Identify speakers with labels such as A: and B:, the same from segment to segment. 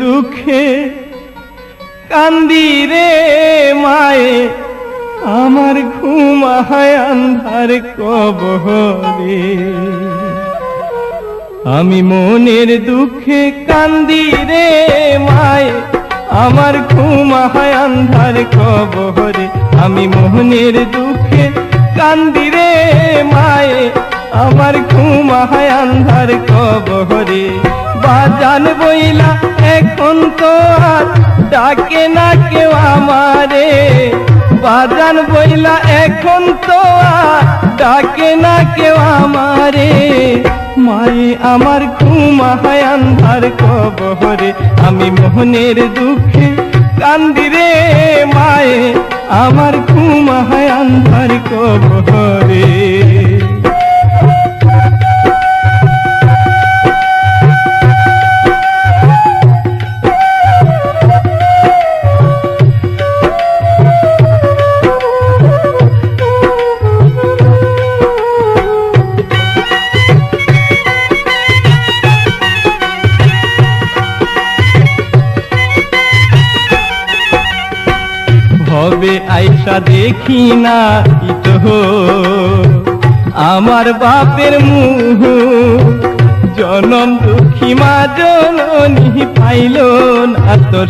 A: দুঃখে কান্দি রে মায়ে, আমার ঘুম আহায় আন্ধার কবরে আমি মনের দুঃখে কান্দি রে মায়ে, আমার ঘুম আহায় আন্ধার কবরে আমি মোহনের দুঃখে কান্দি রে মায়ে, আমার ঘুম আহায় আন্ধার কবরে বাজান বইলা, এখন তো আর ডাকে না কেউ আমারে। বাজান বইলা, এখন তো আর ডাকে না কেউ আমারে। মায়ে আমার ঘুম আহায় আন্ধার কবরে আমি মোহনের দুঃখে কান্দি রে মায়ে। আমার ঘুম আহায় আন্ধার কবরে আইসা দেখি না ইতো আমার বাপের মুহ, জনম দুঃখী মা জননী পাইল না তো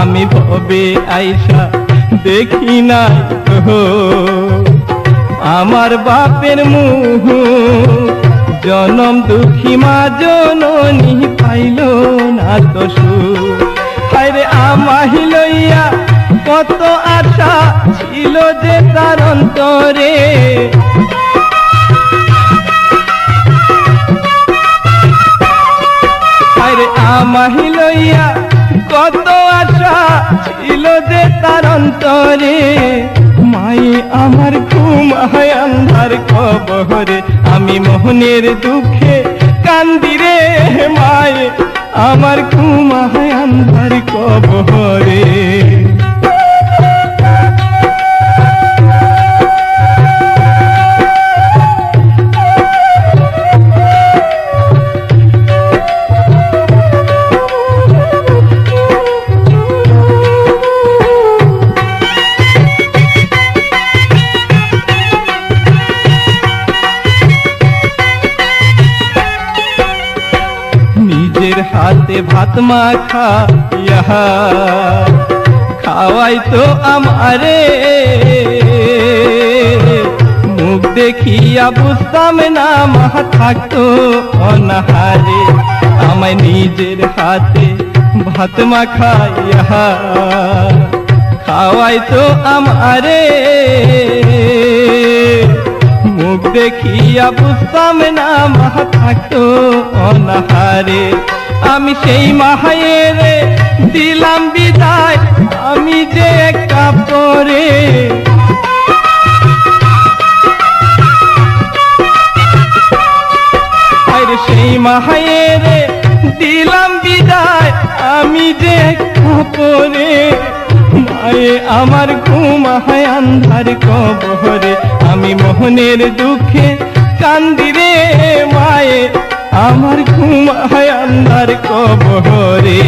A: আমি ভবে আইসা দেখি না আমার বাপের মুহ, জনম দুঃখী মা জননী পাইল না তো সুখ। কত আশা ছিল যে তার। অন্তরে আরে আমাহি লইয়া কত আশা ছিল যে তার। অন্তরে মায়ে আমার ঘুম হয় আন্ধার কবরে আমি মোহনের দুঃখে কান্দি রে মায়ে আমার ঘুম হয় আন্ধার কবরে নিজের হাতে ভাত মাখা ইহা। খাওয়াই তো আমারে। মুখ দেখিয়া বুঝতাম না মা থাকতো অনাহারে। আমায় নিজের হাতে ভাত মাখা ইহা। খাওয়াই তো আমারে। দেখিয়া বুঝতাম না মা থাকতো অনাহারে। আমি সেই মাহায়ের দিলাম বিদায়, আমি যে একা পরে। সেই মাহায়ের দিলাম বিদায়, আমি যে একা পরে। মায়ে আমার ঘুম হয় আন্ধার কবরে আমি মোহনের দুঃখে কান্দি রে মায়ে আমার ঘুম হয় আন্ধার কবরে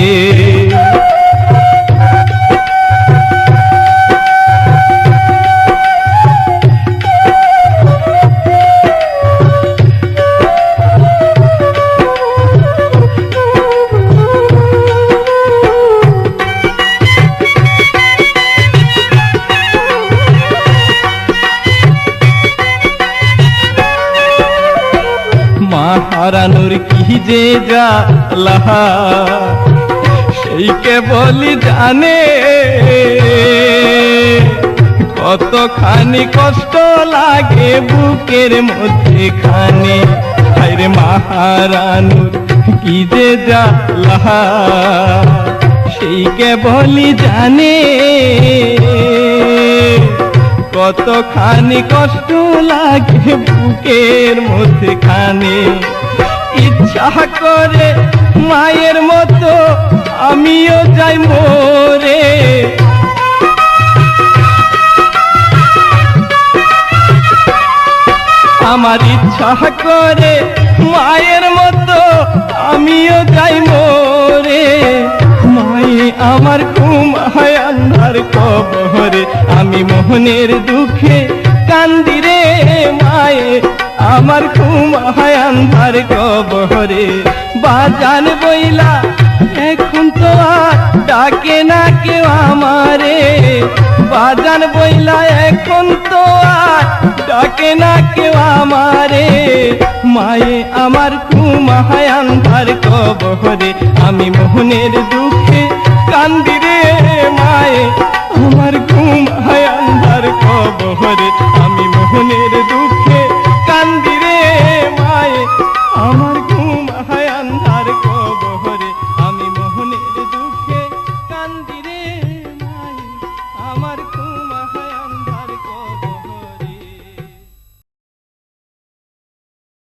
A: মা হারানোর কি যে জ্বালা সেই বলি জানে? কতখানি কষ্ট লাগে বুকের মধ্যে খানে আরে মা হারানোর কি যে জ্বালা সেই বলি জানে? কতখানি কষ্ট লাগে বুকের মধ্যে খানে ইচ্ছা করে মায়ের মতো আমিও যাই মোরে। আমার ইচ্ছা করে মায়ের মতো আমিও যাই মোরে। মায়ে আমার ঘুম আন্ধার কবরে আমি মোহনের দুঃখে কান্দি রে মায়ে। আমার ঘুম হয় আন্ধার কবরে বাজান বইলা, এখন তো আর ডাকে না কেউ আমারে। বাজান বইলা, এখন তো আর ডাকে না কেউ আমারে। মায়ে, আমার ঘুম হয় আন্ধার কবরে আমি মোহনের দুঃখে কান্দি